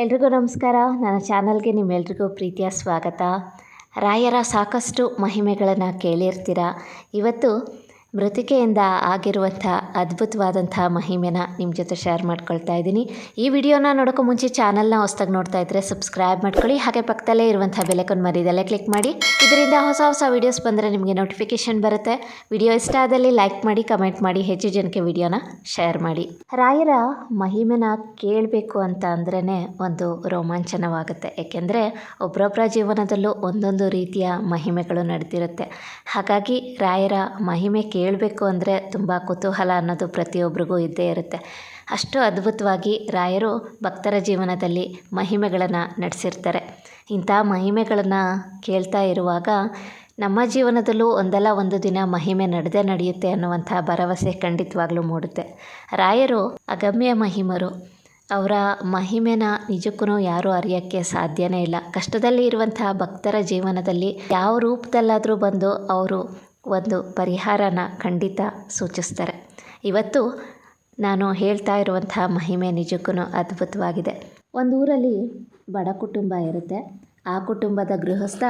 ಎಲ್ರಿಗೂ ನಮಸ್ಕಾರ. ನನ್ನ ಚಾನಲ್ಗೆ ನಿಮ್ಮೆಲ್ರಿಗೂ ಪ್ರೀತಿಯ ಸ್ವಾಗತ. ರಾಯರ ಸಾಕಷ್ಟು ಮಹಿಮೆಗಳನ್ನು ಕೇಳಿರ್ತೀರ? ಇವತ್ತು ಮೃತಿಕೆಯಿಂದ ಆಗಿರುವಂಥ ಅದ್ಭುತವಾದಂಥ ಮಹಿಮೆನ ನಿಮ್ಮ ಜೊತೆ ಶೇರ್ ಮಾಡ್ಕೊಳ್ತಾ ಇದ್ದೀನಿ. ಈ ವಿಡಿಯೋನ ನೋಡೋಕ್ಕೂ ಮುಂಚೆ ಚಾನಲ್ನ ಹೊಸ್ದಾಗಿ ನೋಡ್ತಾ ಇದ್ದರೆ ಸಬ್ಸ್ಕ್ರೈಬ್ ಮಾಡ್ಕೊಳ್ಳಿ. ಹಾಗೆ ಪಕ್ಕದಲ್ಲೇ ಇರುವಂಥ ಬೆಲೆಕೊಂಡು ಮರಿದಲ್ಲೇ ಕ್ಲಿಕ್ ಮಾಡಿ. ಇದರಿಂದ ಹೊಸ ಹೊಸ ವೀಡಿಯೋಸ್ ಬಂದರೆ ನಿಮಗೆ ನೋಟಿಫಿಕೇಷನ್ ಬರುತ್ತೆ. ವಿಡಿಯೋ ಇಷ್ಟ ಆದಲ್ಲಿ ಲೈಕ್ ಮಾಡಿ ಕಮೆಂಟ್ ಮಾಡಿ, ಹೆಚ್ಚು ಜನಕ್ಕೆ ವಿಡಿಯೋನ ಶೇರ್ ಮಾಡಿ. ರಾಯರ ಮಹಿಮೆನ ಕೇಳಬೇಕು ಅಂತ ಅಂದ್ರೇ ಒಂದು ರೋಮಾಂಚನವಾಗುತ್ತೆ. ಏಕೆಂದರೆ ಒಬ್ಬರೊಬ್ಬರ ಜೀವನದಲ್ಲೂ ಒಂದೊಂದು ರೀತಿಯ ಮಹಿಮೆಗಳು ನಡೆದಿರುತ್ತೆ. ಹಾಗಾಗಿ ರಾಯರ ಮಹಿಮೆ ಕೇಳಬೇಕು ಅಂದರೆ ತುಂಬ ಕುತೂಹಲ ಅನ್ನೋದು ಪ್ರತಿಯೊಬ್ಬರಿಗೂ ಇದ್ದೇ ಇರುತ್ತೆ. ಅಷ್ಟು ಅದ್ಭುತವಾಗಿ ರಾಯರು ಭಕ್ತರ ಜೀವನದಲ್ಲಿ ಮಹಿಮೆಗಳನ್ನು ನಡೆಸಿರ್ತಾರೆ. ಇಂಥ ಮಹಿಮೆಗಳನ್ನು ಕೇಳ್ತಾ ಇರುವಾಗ ನಮ್ಮ ಜೀವನದಲ್ಲೂ ಒಂದಲ್ಲ ಒಂದು ದಿನ ಮಹಿಮೆ ನಡೆದೇ ನಡೆಯುತ್ತೆ ಅನ್ನುವಂಥ ಭರವಸೆ ಖಂಡಿತವಾಗ್ಲೂ ಮೂಡುತ್ತೆ. ರಾಯರು, ಅಗಮ್ಯ ಮಹಿಮರು, ಅವರ ಮಹಿಮೆನ ನಿಜಕ್ಕೂ ಯಾರೂ ಅರಿಯೋಕ್ಕೆ ಸಾಧ್ಯನೇ ಇಲ್ಲ. ಕಷ್ಟದಲ್ಲಿ ಇರುವಂತಹ ಭಕ್ತರ ಜೀವನದಲ್ಲಿ ಯಾವ ರೂಪದಲ್ಲಾದರೂ ಬಂದು ಅವರು ಒಂದು ಪರಿಹಾರನ ಖಂಡಿತ ಸೂಚಿಸ್ತಾರೆ. ಇವತ್ತು ನಾನು ಹೇಳ್ತಾ ಇರುವಂತಹ ಮಹಿಮೆ ನಿಜಕ್ಕೂ ಅದ್ಭುತವಾಗಿದೆ. ಒಂದು ಊರಲ್ಲಿ ಬಡ ಕುಟುಂಬ ಇರುತ್ತೆ. ಆ ಕುಟುಂಬದ ಗೃಹಸ್ಥ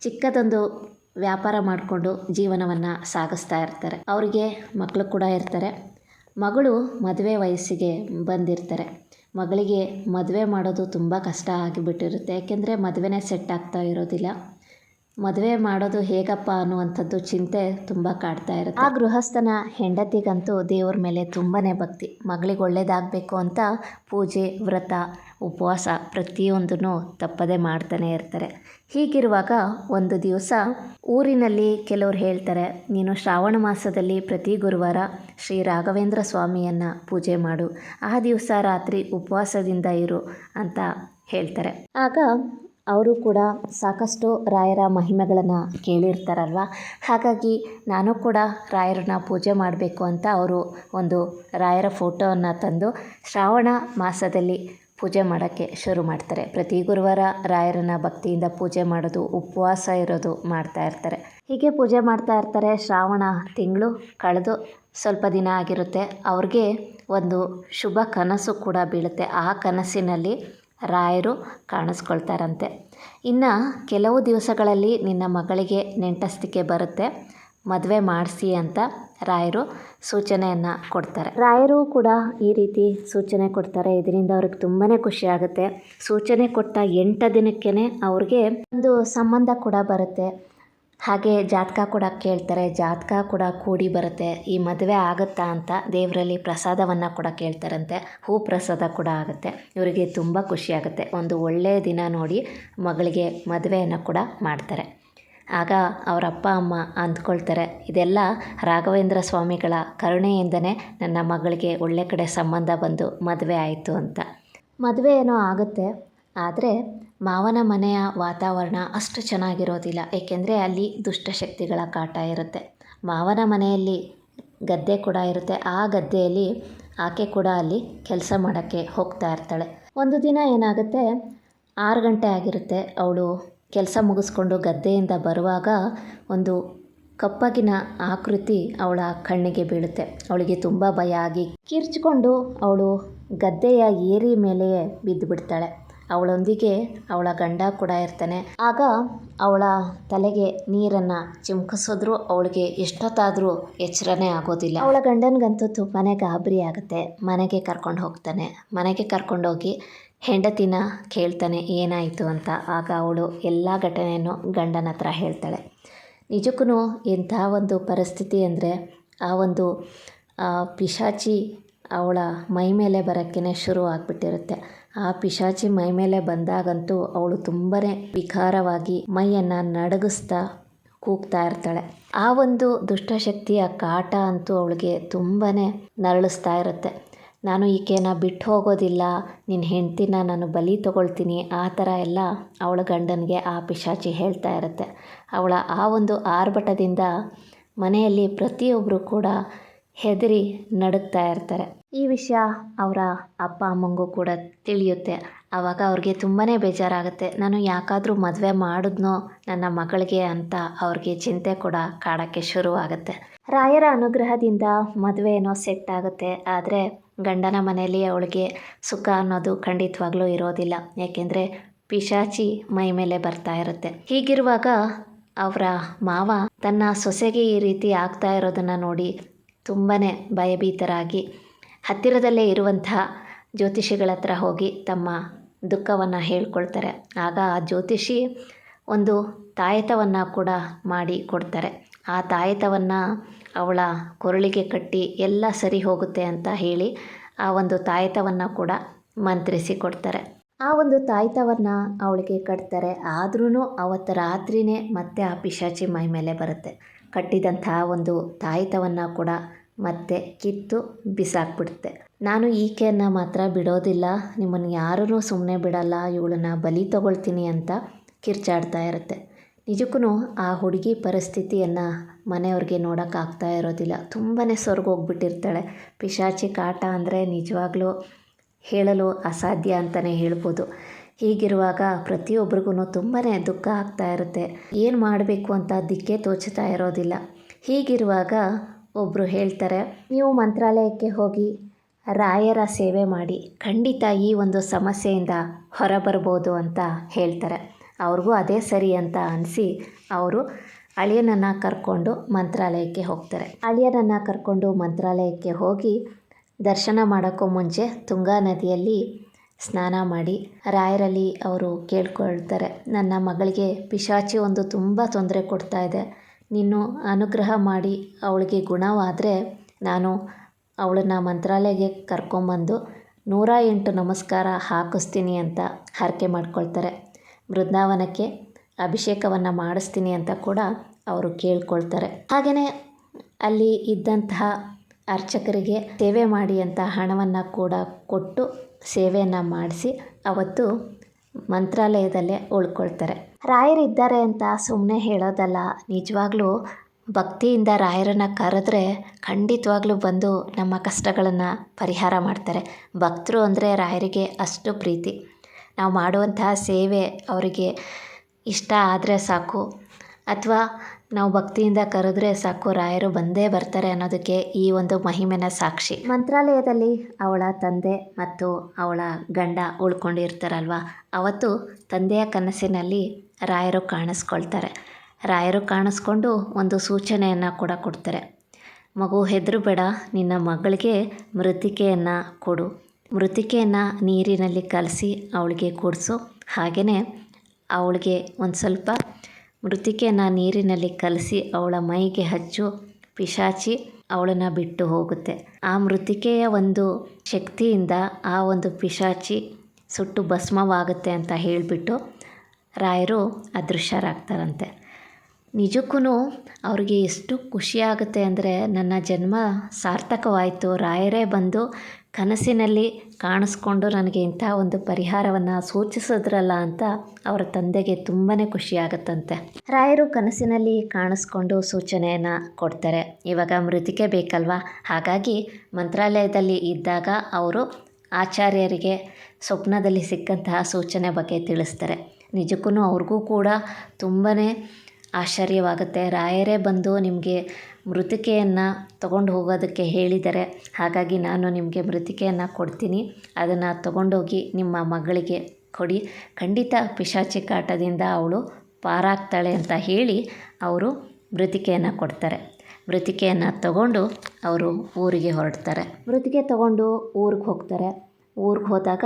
ಚಿಕ್ಕದೊಂದು ವ್ಯಾಪಾರ ಮಾಡಿಕೊಂಡು ಜೀವನವನ್ನು ಸಾಗಿಸ್ತಾ ಇರ್ತಾರೆ. ಅವರಿಗೆ ಮಕ್ಕಳು ಕೂಡ ಇರ್ತಾರೆ. ಮಗಳು ಮದುವೆ ವಯಸ್ಸಿಗೆ ಬಂದಿರ್ತಾರೆ. ಮಗಳಿಗೆ ಮದುವೆ ಮಾಡೋದು ತುಂಬ ಕಷ್ಟ ಆಗಿಬಿಟ್ಟಿರುತ್ತೆ. ಏಕೆಂದರೆ ಮದುವೆನೇ ಸೆಟ್ ಆಗ್ತಾ ಇರೋದಿಲ್ಲ. ಮದುವೆ ಮಾಡೋದು ಹೇಗಪ್ಪ ಅನ್ನುವಂಥದ್ದು ಚಿಂತೆ ತುಂಬ ಕಾಡ್ತಾ ಇರುತ್ತೆ. ಆ ಗೃಹಸ್ಥನ ಹೆಂಡತಿಗಂತೂ ದೇವ್ರ ಮೇಲೆ ತುಂಬಾ ಭಕ್ತಿ. ಮಗಳಿಗೆ ಒಳ್ಳೇದಾಗಬೇಕು ಅಂತ ಪೂಜೆ, ವ್ರತ, ಉಪವಾಸ ಪ್ರತಿಯೊಂದನ್ನು ತಪ್ಪದೇ ಮಾಡ್ತಾನೆ ಇರ್ತಾರೆ. ಹೀಗಿರುವಾಗ ಒಂದು ದಿವಸ ಊರಿನಲ್ಲಿ ಕೆಲವರು ಹೇಳ್ತಾರೆ, ನೀನು ಶ್ರಾವಣ ಮಾಸದಲ್ಲಿ ಪ್ರತಿ ಗುರುವಾರ ಶ್ರೀ ರಾಘವೇಂದ್ರ ಸ್ವಾಮಿಯನ್ನು ಪೂಜೆ ಮಾಡು. ಆ ದಿವಸ ರಾತ್ರಿ ಉಪವಾಸದಿಂದ ಇರು ಅಂತ ಹೇಳ್ತಾರೆ. ಆಗ ಅವರು ಕೂಡ ಸಾಕಷ್ಟು ರಾಯರ ಮಹಿಮೆಗಳನ್ನು ಕೇಳಿರ್ತಾರಲ್ವ? ಹಾಗಾಗಿ ನಾನು ಕೂಡ ರಾಯರನ್ನ ಪೂಜೆ ಮಾಡಬೇಕು ಅಂತ ಅವರು ಒಂದು ರಾಯರ ಫೋಟೋವನ್ನು ತಂದು ಶ್ರಾವಣ ಮಾಸದಲ್ಲಿ ಪೂಜೆ ಮಾಡೋಕ್ಕೆ ಶುರು ಮಾಡ್ತಾರೆ. ಪ್ರತಿ ಗುರುವಾರ ರಾಯರನ್ನ ಭಕ್ತಿಯಿಂದ ಪೂಜೆ ಮಾಡೋದು, ಉಪವಾಸ ಇರೋದು ಮಾಡ್ತಾ ಇರ್ತಾರೆ. ಹೀಗೆ ಪೂಜೆ ಮಾಡ್ತಾ ಇರ್ತಾರೆ. ಶ್ರಾವಣ ತಿಂಗಳು ಕಳೆದು ಸ್ವಲ್ಪ ದಿನ ಆಗಿರುತ್ತೆ. ಅವ್ರಿಗೆ ಒಂದು ಶುಭ ಕನಸು ಕೂಡ ಬೀಳುತ್ತೆ. ಆ ಕನಸಿನಲ್ಲಿ ರಾಯರು ಕಾಣಿಸ್ಕೊಳ್ತಾರಂತೆ. ಇನ್ನು ಕೆಲವು ದಿವಸಗಳಲ್ಲಿ ನಿನ್ನ ಮಗಳಿಗೆ ನೆಂಟಸ್ತಿಕೆ ಬರುತ್ತೆ. ಮದುವೆ ಮಾಡಿಸಿ ಅಂತ ರಾಯರು ಸೂಚನೆಯನ್ನು ಕೊಡ್ತಾರೆ. ರಾಯರು ಕೂಡ ಈ ರೀತಿ ಸೂಚನೆ ಕೊಡ್ತಾರೆ. ಇದರಿಂದ ಅವ್ರಿಗೆ ತುಂಬಾ ಖುಷಿ ಆಗುತ್ತೆ. ಸೂಚನೆ ಕೊಟ್ಟ ಎಂಟು ದಿನಕ್ಕೇ ಅವ್ರಿಗೆ ಒಂದು ಸಂಬಂಧ ಕೂಡ ಬರುತ್ತೆ. ಹಾಗೆ ಜಾತಕ ಕೂಡ ಕೇಳ್ತಾರೆ, ಜಾತಕ ಕೂಡ ಕೂಡಿ ಬರುತ್ತೆ, ಈ ಮದುವೆ ಆಗುತ್ತಾ ಅಂತ ದೇವರಲ್ಲಿ ಪ್ರಸಾದವನ್ನು ಕೂಡ ಕೇಳ್ತಾರಂತೆ, ಹೂ ಪ್ರಸಾದ ಕೂಡ ಆಗುತ್ತೆ, ಇವರಿಗೆ ತುಂಬ ಖುಷಿಯಾಗುತ್ತೆ ಒಂದು ಒಳ್ಳೆಯ ದಿನ ನೋಡಿ ಮಗಳಿಗೆ ಮದುವೆಯನ್ನು ಕೂಡ ಮಾಡ್ತಾರೆ. ಆಗ ಅವರ ಅಪ್ಪ, ಅಮ್ಮ ಅಂದ್ಕೊಳ್ತಾರೆ, ಇದೆಲ್ಲ ರಾಘವೇಂದ್ರ ಸ್ವಾಮಿಗಳ ಕರುಣೆಯಿಂದನೇ ನನ್ನ ಮಗಳಿಗೆ ಒಳ್ಳೆ ಕಡೆ ಸಂಬಂಧ ಬಂದು ಮದುವೆ ಆಯಿತು ಅಂತ. ಮದುವೆ ಏನೋ ಆಗುತ್ತೆ, ಆದರೆ ಮಾವನ ಮನೆಯ ವಾತಾವರಣ ಅಷ್ಟು ಚೆನ್ನಾಗಿರೋದಿಲ್ಲ. ಏಕೆಂದರೆ ಅಲ್ಲಿ ದುಷ್ಟಶಕ್ತಿಗಳ ಕಾಟ ಇರುತ್ತೆ. ಮಾವನ ಮನೆಯಲ್ಲಿ ಗದ್ದೆ ಕೂಡ ಇರುತ್ತೆ. ಆ ಗದ್ದೆಯಲ್ಲಿ ಆಕೆ ಕೂಡ ಅಲ್ಲಿ ಕೆಲಸ ಮಾಡೋಕ್ಕೆ ಹೋಗ್ತಾ ಇರ್ತಾಳೆ. ಒಂದು ದಿನ ಏನಾಗುತ್ತೆ? ಆರು ಗಂಟೆ ಆಗಿರುತ್ತೆ. ಅವಳು ಕೆಲಸ ಮುಗಿಸ್ಕೊಂಡು ಗದ್ದೆಯಿಂದ ಬರುವಾಗ ಒಂದು ಕಪ್ಪಗಿನ ಆಕೃತಿ ಅವಳ ಕಣ್ಣಿಗೆ ಬೀಳುತ್ತೆ. ಅವಳಿಗೆ ತುಂಬ ಭಯ ಆಗಿ ಕಿರ್ಚ್ಕೊಂಡು ಅವಳು ಗದ್ದೆಯ ಏರಿ ಮೇಲೆಯೇ ಬಿದ್ದು ಬಿಡ್ತಾಳೆ ಅವಳೊಂದಿಗೆ ಅವಳ ಗಂಡ ಕೂಡ ಇರ್ತಾನೆ. ಆಗ ಅವಳ ತಲೆಗೆ ನೀರನ್ನು ಚಿಮ್ಕಿಸಿದ್ರು. ಅವಳಿಗೆ ಎಷ್ಟೊತ್ತಾದರೂ ಎಚ್ಚರನೇ ಆಗೋದಿಲ್ಲ. ಅವಳ ಗಂಡನಿಗಂತೂ ತುಂಬಾ ಗಾಬರಿ ಆಗುತ್ತೆ. ಮನೆಗೆ ಕರ್ಕೊಂಡು ಹೋಗ್ತಾನೆ. ಮನೆಗೆ ಕರ್ಕೊಂಡೋಗಿ ಹೆಂಡತಿನ ಕೇಳ್ತಾನೆ, ಏನಾಯಿತು ಅಂತ. ಆಗ ಅವಳು ಎಲ್ಲ ಘಟನೆಯನ್ನು ಗಂಡನ ಹತ್ರ ಹೇಳ್ತಾಳೆ. ನಿಜಕ್ಕೂ ಎಂಥ ಒಂದು ಪರಿಸ್ಥಿತಿ ಅಂದರೆ ಆ ಒಂದು ಪಿಶಾಚಿ ಅವಳ ಮೈ ಮೇಲೆ ಬರೋಕ್ಕೇ ಶುರು ಆಗಿಬಿಟ್ಟಿರುತ್ತೆ. ಆ ಪಿಶಾಚಿ ಮೈ ಮೇಲೆ ಬಂದಾಗಂತೂ ಅವಳು ತುಂಬಾ ವಿಕಾರವಾಗಿ ಮೈಯನ್ನು ನಡಗಿಸ್ತಾ ಕೂಗ್ತಾ ಇರ್ತಾಳೆ. ಆ ಒಂದು ದುಷ್ಟಶಕ್ತಿಯ ಕಾಟ ಅಂತೂ ಅವಳಿಗೆ ತುಂಬಾ ನರಳಿಸ್ತಾ ಇರುತ್ತೆ. ನಾನು ಈಕೆನ ಬಿಟ್ಟು ಹೋಗೋದಿಲ್ಲ ನಿನ್ನ ಹೆಂಡ್ತಿನ ನಾನು ಬಲಿ ತಗೊಳ್ತೀನಿ, ಆ ಥರ ಎಲ್ಲ ಅವಳ ಗಂಡನಿಗೆ ಆ ಪಿಶಾಚಿ ಹೇಳ್ತಾ ಇರುತ್ತೆ. ಅವಳ ಆ ಒಂದು ಆರ್ಭಟದಿಂದ ಮನೆಯಲ್ಲಿ ಪ್ರತಿಯೊಬ್ಬರು ಕೂಡ ಹೆದರಿ ನಡುಗ್ತಾ ಇರ್ತಾರೆ. ಈ ವಿಷಯ ಅವರ ಅಪ್ಪ, ಅಮ್ಮಂಗೂ ಕೂಡ ತಿಳಿಯುತ್ತೆ. ಆವಾಗ ಅವ್ರಿಗೆ ತುಂಬಾ ಬೇಜಾರಾಗುತ್ತೆ. ನಾನು ಯಾಕಾದರೂ ಮದುವೆ ಮಾಡಿದ್ನೋ ನನ್ನ ಮಗಳಿಗೆ ಅಂತ ಅವ್ರಿಗೆ ಚಿಂತೆ ಕೂಡ ಕಾಡೋಕ್ಕೆ ಶುರುವಾಗುತ್ತೆ. ರಾಯರ ಅನುಗ್ರಹದಿಂದ ಮದುವೆ ಏನೋ ಸೆಟ್ ಆಗುತ್ತೆ. ಆದರೆ ಗಂಡನ ಮನೆಯಲ್ಲಿ ಅವಳಿಗೆ ಸುಖ ಅನ್ನೋದು ಖಂಡಿತವಾಗ್ಲೂ ಇರೋದಿಲ್ಲ. ಯಾಕೆಂದರೆ ಪಿಶಾಚಿ ಮೈ ಮೇಲೆ ಬರ್ತಾ ಇರುತ್ತೆ. ಹೀಗಿರುವಾಗ ಅವರ ಮಾವ ತನ್ನ ಸೊಸೆಗೆ ಈ ರೀತಿ ಆಗ್ತಾ ಇರೋದನ್ನು ನೋಡಿ ತುಂಬಾ ಭಯಭೀತರಾಗಿ ಹತ್ತಿರದಲ್ಲೇ ಇರುವಂತಹ ಜ್ಯೋತಿಷಿಗಳ ಹತ್ರ ಹೋಗಿ ತಮ್ಮ ದುಃಖವನ್ನು ಹೇಳ್ಕೊಳ್ತಾರೆ. ಆಗ ಆ ಜ್ಯೋತಿಷಿ ಒಂದು ತಾಯತವನ್ನು ಕೂಡ ಮಾಡಿ ಕೊಡ್ತಾರೆ. ಆ ತಾಯತವನ್ನು ಅವಳ ಕೊರಳಿಗೆ ಕಟ್ಟಿ ಎಲ್ಲ ಸರಿ ಹೋಗುತ್ತೆ ಅಂತ ಹೇಳಿ ಆ ಒಂದು ತಾಯತವನ್ನು ಕೂಡ ಮಂತ್ರಿಸಿ ಕೊಡ್ತಾರೆ. ಆ ಒಂದು ತಾಯ್ತವನ್ನು ಅವಳಿಗೆ ಕಟ್ತಾರೆ. ಆದ್ರೂ ಅವತ್ತು ರಾತ್ರಿಯೇ ಮತ್ತೆ ಆ ಪಿಶಾಚಿ ಮೈ ಮೇಲೆ ಬರುತ್ತೆ. ಕಟ್ಟಿದಂತಹ ಒಂದು ತಾಯ್ತವನ್ನು ಕೂಡ ಮತ್ತೆ ಕಿತ್ತು ಬಿಸಾಕ್ಬಿಡುತ್ತೆ. ನಾನು ಈಕೆಯನ್ನು ಮಾತ್ರ ಬಿಡೋದಿಲ್ಲ. ನಿಮ್ಮನ್ನು ಯಾರೂ ಸುಮ್ಮನೆ ಬಿಡಲ್ಲ. ಇವಳನ್ನ ಬಲಿ ತಗೊಳ್ತೀನಿ ಅಂತ ಕಿರ್ಚಾಡ್ತಾ ಇರುತ್ತೆ. ನಿಜಕ್ಕೂ ಆ ಹುಡುಗಿ ಪರಿಸ್ಥಿತಿಯನ್ನು ಮನೆಯವ್ರಿಗೆ ನೋಡೋಕ್ಕಾಗ್ತಾ ಇರೋದಿಲ್ಲ. ತುಂಬಾ ಸೊರ್ಗೋಗ್ಬಿಟ್ಟಿರ್ತಾಳೆ. ಪಿಶಾಚಿ ಕಾಟ ಅಂದರೆ ನಿಜವಾಗ್ಲೂ ಹೇಳಲು ಅಸಾಧ್ಯ ಅಂತಲೇ ಹೇಳ್ಬೋದು. ಹೀಗಿರುವಾಗ ಪ್ರತಿಯೊಬ್ಬರಿಗೂ ತುಂಬಾ ದುಃಖ ಆಗ್ತಾ ಇರುತ್ತೆ. ಏನು ಮಾಡಬೇಕು ಅಂತ ದಿಕ್ಕೇ ತೋಚ್ತಾ ಇರೋದಿಲ್ಲ. ಹೀಗಿರುವಾಗ ಒಬ್ಬರು ಹೇಳ್ತಾರೆ, ನೀವು ಮಂತ್ರಾಲಯಕ್ಕೆ ಹೋಗಿ ರಾಯರ ಸೇವೆ ಮಾಡಿ, ಖಂಡಿತ ಈ ಒಂದು ಸಮಸ್ಯೆಯಿಂದ ಹೊರಬರ್ಬೋದು ಅಂತ ಹೇಳ್ತಾರೆ. ಅವ್ರಿಗೂ ಅದೇ ಸರಿ ಅಂತ ಅನಿಸಿ ಅವರು ಅಳಿಯನನ್ನು ಕರ್ಕೊಂಡು ಮಂತ್ರಾಲಯಕ್ಕೆ ಹೋಗ್ತಾರೆ. ಅಳಿಯನನ್ನು ಕರ್ಕೊಂಡು ಮಂತ್ರಾಲಯಕ್ಕೆ ಹೋಗಿ ದರ್ಶನ ಮಾಡೋಕ್ಕೂ ಮುಂಚೆ ತುಂಗಾ ನದಿಯಲ್ಲಿ ಸ್ನಾನ ಮಾಡಿ ರಾಯರಲ್ಲಿ ಅವರು ಕೇಳ್ಕೊಳ್ತಾರೆ, ನನ್ನ ಮಗಳಿಗೆ ಪಿಶಾಚಿ ಒಂದು ತುಂಬ ತೊಂದರೆ ಕೊಡ್ತಾ ಇದೆ. ನೀನು ಅನುಗ್ರಹ ಮಾಡಿ ಅವಳಿಗೆ ಗುಣವಾದರೆ ನಾನು ಅವಳನ್ನು ಮಂತ್ರಾಲಯಕ್ಕೆ ಕರ್ಕೊಂಬಂದು ನೂರ ಎಂಟು ನಮಸ್ಕಾರ ಹಾಕಿಸ್ತೀನಿ ಅಂತ ಹರಕೆ ಮಾಡ್ಕೊಳ್ತಾರೆ. ಬೃಂದಾವನಕ್ಕೆ ಅಭಿಷೇಕವನ್ನು ಮಾಡಿಸ್ತೀನಿ ಅಂತ ಕೂಡ ಅವರು ಕೇಳ್ಕೊಳ್ತಾರೆ. ಹಾಗೆಯೇ ಅಲ್ಲಿ ಇದ್ದಂತಹ ಅರ್ಚಕರಿಗೆ ಸೇವೆ ಮಾಡಿ ಅಂತ ಹಣವನ್ನು ಕೂಡ ಕೊಟ್ಟು ಸೇವೆಯನ್ನು ಮಾಡಿಸಿ ಅವತ್ತು ಮಂತ್ರಾಲಯದಲ್ಲೇ ಉಳ್ಕೊಳ್ತಾರೆ. ರಾಯರಿದ್ದಾರೆ ಅಂತ ಸುಮ್ಮನೆ ಹೇಳೋದಲ್ಲ, ನಿಜವಾಗ್ಲೂ ಭಕ್ತಿಯಿಂದ ರಾಯರನ್ನು ಕರೆದ್ರೆ ಖಂಡಿತವಾಗ್ಲೂ ಬಂದು ನಮ್ಮ ಕಷ್ಟಗಳನ್ನು ಪರಿಹಾರ ಮಾಡ್ತಾರೆ. ಭಕ್ತರು ಅಂದರೆ ರಾಯರಿಗೆ ಅಷ್ಟು ಪ್ರೀತಿ. ನಾವು ಮಾಡುವಂತಹ ಸೇವೆ ಅವರಿಗೆ ಇಷ್ಟ ಆದರೆ ಸಾಕು. ಅಥವಾ ನಾವು ಭಕ್ತಿಯಿಂದ ಕರೆದ್ರೆ ಸಾಕು, ರಾಯರು ಬಂದೇ ಬರ್ತಾರೆ ಅನ್ನೋದಕ್ಕೆ ಈ ಒಂದು ಮಹಿಮೆನ ಸಾಕ್ಷಿ. ಮಂತ್ರಾಲಯದಲ್ಲಿ ಅವಳ ತಂದೆ ಮತ್ತು ಅವಳ ಗಂಡ ಉಳ್ಕೊಂಡಿರ್ತಾರಲ್ವ, ಅವತ್ತು ತಂದೆಯ ಕನಸಿನಲ್ಲಿ ರಾಯರು ಕಾಣಿಸ್ಕೊಳ್ತಾರೆ. ರಾಯರು ಕಾಣಿಸ್ಕೊಂಡು ಒಂದು ಸೂಚನೆಯನ್ನು ಕೂಡ ಕೊಡ್ತಾರೆ. ಮಗು, ಹೆದರು ಬೇಡ, ನಿನ್ನ ಮಗಳಿಗೆ ಮೃತಿಕೆಯನ್ನು ಕೊಡು. ಮೃತಿಕೆಯನ್ನು ನೀರಿನಲ್ಲಿ ಕಲಸಿ ಅವಳಿಗೆ ಕುಡಿಸು. ಹಾಗೆಯೇ ಅವಳಿಗೆ ಒಂದು ಸ್ವಲ್ಪ ಮೃತ್ತಿಕೆಯನ್ನು ನೀರಿನಲ್ಲಿ ಕಲಸಿ ಅವಳ ಮೈಗೆ ಹಚ್ಚು ಪಿಶಾಚಿ ಅವಳನ್ನು ಬಿಟ್ಟು ಹೋಗುತ್ತೆ. ಆ ಮೃತಿಕೆಯ ಒಂದು ಶಕ್ತಿಯಿಂದ ಆ ಒಂದು ಪಿಶಾಚಿ ಸುಟ್ಟು ಭಸ್ಮವಾಗುತ್ತೆ ಅಂತ ಹೇಳಿಬಿಟ್ಟು ರಾಯರು ಅದೃಶ್ಯರಾಗ್ತಾರಂತೆ. ನಿಜಕ್ಕೂ ಅವ್ರಿಗೆ ಎಷ್ಟು ಖುಷಿಯಾಗುತ್ತೆ ಅಂದರೆ ನನ್ನ ಜನ್ಮ ಸಾರ್ಥಕವಾಯಿತು. ರಾಯರೇ ಬಂದು ಕನಸಿನಲ್ಲಿ ಕಾಣಿಸ್ಕೊಂಡು ನನಗೆ ಇಂಥ ಒಂದು ಪರಿಹಾರವನ್ನು ಸೂಚಿಸಿದ್ರಲ್ಲ ಅಂತ ಅವರ ತಂದೆಗೆ ತುಂಬಾ ಖುಷಿಯಾಗುತ್ತಂತೆ. ರಾಯರು ಕನಸಿನಲ್ಲಿ ಕಾಣಿಸ್ಕೊಂಡು ಸೂಚನೆಯನ್ನು ಕೊಡ್ತಾರೆ. ಇವಾಗ ಮೃತಿಕೆ ಬೇಕಲ್ವಾ? ಹಾಗಾಗಿ ಮಂತ್ರಾಲಯದಲ್ಲಿ ಇದ್ದಾಗ ಅವರು ಆಚಾರ್ಯರಿಗೆ ಸ್ವಪ್ನದಲ್ಲಿ ಸಿಕ್ಕಂತಹ ಸೂಚನೆ ಬಗ್ಗೆ ತಿಳಿಸ್ತಾರೆ. ನಿಜಕ್ಕೂ ಅವ್ರಿಗೂ ಕೂಡ ತುಂಬಾ ಆಶ್ಚರ್ಯವಾಗುತ್ತೆ. ರಾಯರೇ ಬಂದು ನಿಮಗೆ ಮೃತ್ತಿಕೆಯನ್ನು ತಗೊಂಡು ಹೋಗೋದಕ್ಕೆ ಹೇಳಿದ್ದಾರೆ. ಹಾಗಾಗಿ ನಾನು ನಿಮಗೆ ಮೃತಿಕೆಯನ್ನು ಕೊಡ್ತೀನಿ. ಅದನ್ನು ತಗೊಂಡೋಗಿ ನಿಮ್ಮ ಮಗಳಿಗೆ ಕೊಡಿ. ಖಂಡಿತ ಪಿಶಾಚಿ ಕಾಟದಿಂದ ಅವಳು ಪಾರಾಗ್ತಾಳೆ ಅಂತ ಹೇಳಿ ಅವರು ಮೃತಿಕೆಯನ್ನು ಕೊಡ್ತಾರೆ. ಮೃತಿಕೆಯನ್ನು ತಗೊಂಡು ಅವರು ಊರಿಗೆ ಹೊರಡ್ತಾರೆ. ಮೃತಿಕೆ ತಗೊಂಡು ಊರಿಗೆ ಹೋಗ್ತಾರೆ. ಊರಿಗೆ ಹೋದಾಗ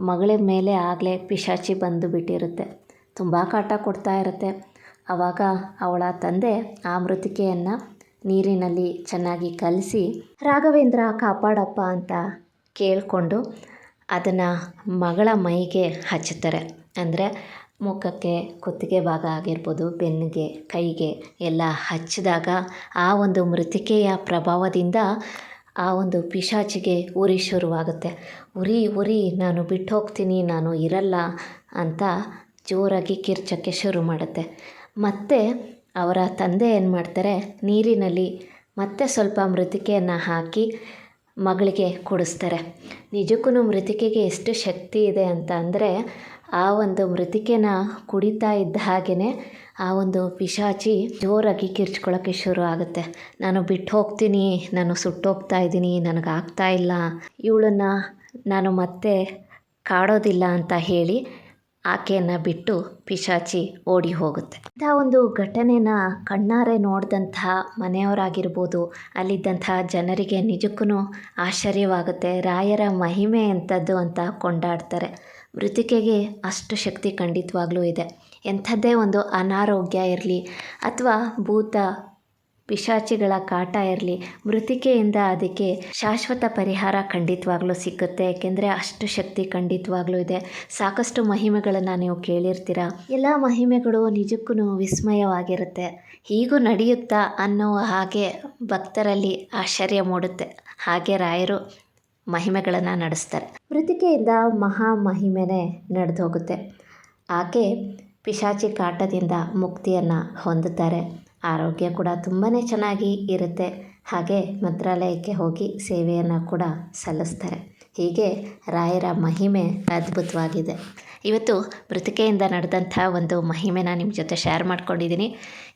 ಮಗಳ ಮೇಲೆ ಆಗಲೇ ಪಿಶಾಚಿ ಬಂದು ಬಿಟ್ಟಿರುತ್ತೆ. ತುಂಬ ಕಾಟ ಕೊಡ್ತಾ ಇರುತ್ತೆ. ಆವಾಗ ಅವಳ ತಂದೆ ಆ ಮೃತ್ತಿಕೆಯನ್ನು ನೀರಿನಲ್ಲಿ ಚೆನ್ನಾಗಿ ಕಲಸಿ ರಾಘವೇಂದ್ರ ಕಾಪಾಡಪ್ಪ ಅಂತ ಕೇಳಿಕೊಂಡು ಅದನ್ನು ಮಗಳ ಮೈಗೆ ಹಚ್ಚುತ್ತಾರೆ. ಅಂದರೆ ಮುಖಕ್ಕೆ ಕುತ್ತಿಗೆ ಭಾಗ ಆಗಿರ್ಬೋದು, ಬೆನ್ನಿಗೆ, ಕೈಗೆ ಎಲ್ಲ ಹಚ್ಚಿದಾಗ ಆ ಒಂದು ಮೃತಿಕೆಯ ಪ್ರಭಾವದಿಂದ ಆ ಒಂದು ಪಿಶಾಚಿಗೆ ಉರಿ ಶುರುವಾಗುತ್ತೆ. ಉರಿ ಉರಿ, ನಾನು ಬಿಟ್ಟು ಹೋಗ್ತೀನಿ ನಾನು ಇರಲ್ಲ ಅಂತ ಜೋರಾಗಿ ಕಿರ್ಚಕ್ಕೆ ಶುರು ಮಾಡುತ್ತೆ. ಮತ್ತು ಅವರ ತಂದೆ ಏನು ಮಾಡ್ತಾರೆ? ನೀರಿನಲ್ಲಿ ಮತ್ತೆ ಸ್ವಲ್ಪ ಮೃತಿಕೆಯನ್ನು ಹಾಕಿ ಮಗಳಿಗೆ ಕುಡಿಸ್ತಾರೆ. ನಿಜಕ್ಕೂ ಮೃತಿಕೆಗೆ ಎಷ್ಟು ಶಕ್ತಿ ಇದೆ ಅಂತ ಅಂದರೆ, ಆ ಒಂದು ಮೃತಿಕೆನ ಕುಡಿತಾ ಇದ್ದ ಹಾಗೆಯೇ ಆ ಒಂದು ಪಿಶಾಚಿ ಜೋರಾಗಿ ಕಿರ್ಚ್ಕೊಳ್ಳೋಕ್ಕೆ ಶುರು ಆಗುತ್ತೆ. ನಾನು ಬಿಟ್ಟು ಹೋಗ್ತೀನಿ, ನಾನು ಸುಟ್ಟೋಗ್ತಾ ಇದ್ದೀನಿ, ನನಗೆ ಆಗ್ತಾ ಇಲ್ಲ, ಇವಳನ್ನು ನಾನು ಮತ್ತೆ ಕಾಡೋದಿಲ್ಲ ಅಂತ ಹೇಳಿ ಆಕೆಯನ್ನು ಬಿಟ್ಟು ಪಿಶಾಚಿ ಓಡಿ ಹೋಗುತ್ತೆ. ಇಂಥ ಒಂದು ಘಟನೆನ ಕಣ್ಣಾರೆ ನೋಡಿದಂಥ ಮನೆಯವರಾಗಿರ್ಬೋದು, ಅಲ್ಲಿದ್ದಂಥ ಜನರಿಗೆ ನಿಜಕ್ಕೂ ಆಶ್ಚರ್ಯವಾಗುತ್ತೆ. ರಾಯರ ಮಹಿಮೆ ಎಂಥದ್ದು ಅಂತ ಕೊಂಡಾಡ್ತಾರೆ. ಮೃತಿಕೆಗೆ ಅಷ್ಟು ಶಕ್ತಿ ಖಂಡಿತವಾಗ್ಲೂ ಇದೆ. ಎಂಥದ್ದೇ ಒಂದು ಅನಾರೋಗ್ಯ ಇರಲಿ, ಅಥವಾ ಭೂತ ಪಿಶಾಚಿಗಳ ಕಾಟ ಇರಲಿ, ಮೃತಿಕೆಯಿಂದ ಅದಕ್ಕೆ ಶಾಶ್ವತ ಪರಿಹಾರ ಖಂಡಿತವಾಗ್ಲೂ ಸಿಕ್ಕುತ್ತೆ ಏಕೆಂದರೆ ಅಷ್ಟು ಶಕ್ತಿ ಖಂಡಿತವಾಗ್ಲೂ ಇದೆ. ಸಾಕಷ್ಟು ಮಹಿಮೆಗಳನ್ನು ನೀವು ಕೇಳಿರ್ತೀರ? ಎಲ್ಲ ಮಹಿಮೆಗಳು ನಿಜಕ್ಕೂ ವಿಸ್ಮಯವಾಗಿರುತ್ತೆ. ಹೀಗೂ ನಡೆಯುತ್ತಾ ಅನ್ನೋ ಹಾಗೆ ಭಕ್ತರಲ್ಲಿ ಆಶ್ಚರ್ಯ ಮೂಡುತ್ತೆ. ಹಾಗೆ ರಾಯರು ಮಹಿಮೆಗಳನ್ನು ನಡೆಸ್ತಾರೆ. ಮೃತಿಕೆಯಿಂದ ಮಹಾ ಮಹಿಮೆನೇ ನಡೆದು ಹೋಗುತ್ತೆ ಆಕೆ ಪಿಶಾಚಿ ಕಾಟದಿಂದ ಮುಕ್ತಿಯನ್ನು ಹೊಂದುತ್ತಾರೆ. ಆರೋಗ್ಯ ಕೂಡ ತುಂಬಾ ಚೆನ್ನಾಗಿ ಇರುತ್ತೆ. ಹಾಗೆ ಮಂತ್ರಾಲಯಕ್ಕೆ ಹೋಗಿ ಸೇವೆಯನ್ನು ಕೂಡ ಸಲ್ಲಿಸ್ತಾರೆ. ಹೀಗೆ ರಾಯರ ಮಹಿಮೆ ಅದ್ಭುತವಾಗಿದೆ. ಇವತ್ತು ಮೃತಿಕೆಯಿಂದ ನಡೆದಂಥ ಒಂದು ಮಹಿಮೆನ ನಿಮ್ಮ ಜೊತೆ ಶೇರ್ ಮಾಡ್ಕೊಂಡಿದ್ದೀನಿ.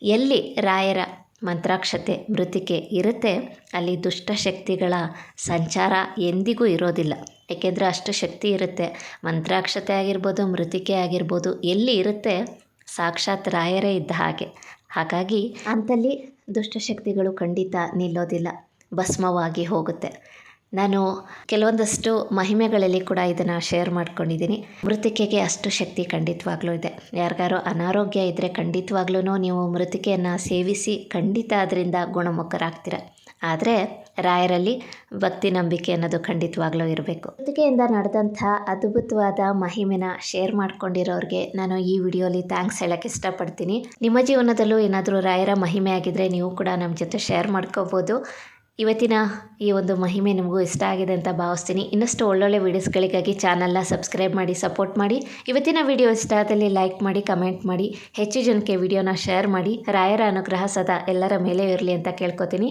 ಎಲ್ಲಿ ರಾಯರ ಮಂತ್ರಾಕ್ಷತೆ ಮೃತಿಕೆ ಇರುತ್ತೆ, ಅಲ್ಲಿ ದುಷ್ಟಶಕ್ತಿಗಳ ಸಂಚಾರ ಎಂದಿಗೂ ಇರೋದಿಲ್ಲ. ಏಕೆಂದರೆ ಅಷ್ಟು ಶಕ್ತಿ ಇರುತ್ತೆ. ಮಂತ್ರಾಕ್ಷತೆ ಆಗಿರ್ಬೋದು, ಮೃತಿಕೆ ಆಗಿರ್ಬೋದು, ಎಲ್ಲಿ ಇರುತ್ತೆ, ಸಾಕ್ಷಾತ್ ರಾಯರೇ ಇದ್ದ ಹಾಗೆ. ಹಾಗಾಗಿ ಅಂತಲ್ಲಿ ದುಷ್ಟಶಕ್ತಿಗಳು ಖಂಡಿತ ನಿಲ್ಲೋದಿಲ್ಲ, ಭಸ್ಮವಾಗಿ ಹೋಗುತ್ತೆ. ನಾನು ಕೆಲವೊಂದಷ್ಟು ಮಹಿಮೆಗಳಲ್ಲಿ ಕೂಡ ಇದನ್ನು ಶೇರ್ ಮಾಡ್ಕೊಂಡಿದ್ದೀನಿ. ಮೃತಿಕೆಗೆ ಅಷ್ಟು ಶಕ್ತಿ ಖಂಡಿತವಾಗ್ಲೂ ಇದೆ. ಯಾರಿಗಾರು ಅನಾರೋಗ್ಯ ಇದ್ದರೆ ಖಂಡಿತವಾಗ್ಲೂ ನೀವು ಮೃತಿಕೆಯನ್ನು ಸೇವಿಸಿ ಖಂಡಿತ ಅದರಿಂದ ಗುಣಮುಖರಾಗ್ತೀರ. ಆದರೆ ರಾಯರಲ್ಲಿ ಭಕ್ತಿ ನಂಬಿಕೆ ಅನ್ನೋದು ಖಂಡಿತವಾಗ್ಲೂ ಇರಬೇಕು. ಜೊತೆಗೆಯಿಂದ ನಡೆದಂಥ ಅದ್ಭುತವಾದ ಮಹಿಮೆನ ಶೇರ್ ಮಾಡ್ಕೊಂಡಿರೋರಿಗೆ ನಾನು ಈ ವಿಡಿಯೋಲಿ ಥ್ಯಾಂಕ್ಸ್ ಹೇಳಕ್ಕೆ ಇಷ್ಟಪಡ್ತೀನಿ. ನಿಮ್ಮ ಜೀವನದಲ್ಲೂ ಏನಾದರೂ ರಾಯರ ಮಹಿಮೆ ಆಗಿದ್ದರೆ ನೀವು ಕೂಡ ನಮ್ಮ ಜೊತೆ ಶೇರ್ ಮಾಡ್ಕೋಬೋದು. ಇವತ್ತಿನ ಈ ಒಂದು ಮಹಿಮೆ ನಿಮಗೂ ಇಷ್ಟ ಆಗಿದೆ ಅಂತ ಭಾವಿಸ್ತೀನಿ. ಇನ್ನಷ್ಟು ಒಳ್ಳೊಳ್ಳೆ ವೀಡಿಯೋಸ್ಗಳಿಗಾಗಿ ಚಾನಲ್ನ ಸಬ್ಸ್ಕ್ರೈಬ್ ಮಾಡಿ ಸಪೋರ್ಟ್ ಮಾಡಿ. ಇವತ್ತಿನ ವಿಡಿಯೋ ಇಷ್ಟ ಆದಲ್ಲಿ ಲೈಕ್ ಮಾಡಿ ಕಮೆಂಟ್ ಮಾಡಿ. ಹೆಚ್ಚು ಜನಕ್ಕೆ ವಿಡಿಯೋನ ಶೇರ್ ಮಾಡಿ. ರಾಯರ ಅನುಗ್ರಹ ಸದಾ ಎಲ್ಲರ ಮೇಲೆ ಇರಲಿ ಅಂತ ಕೇಳ್ಕೊತೀನಿ.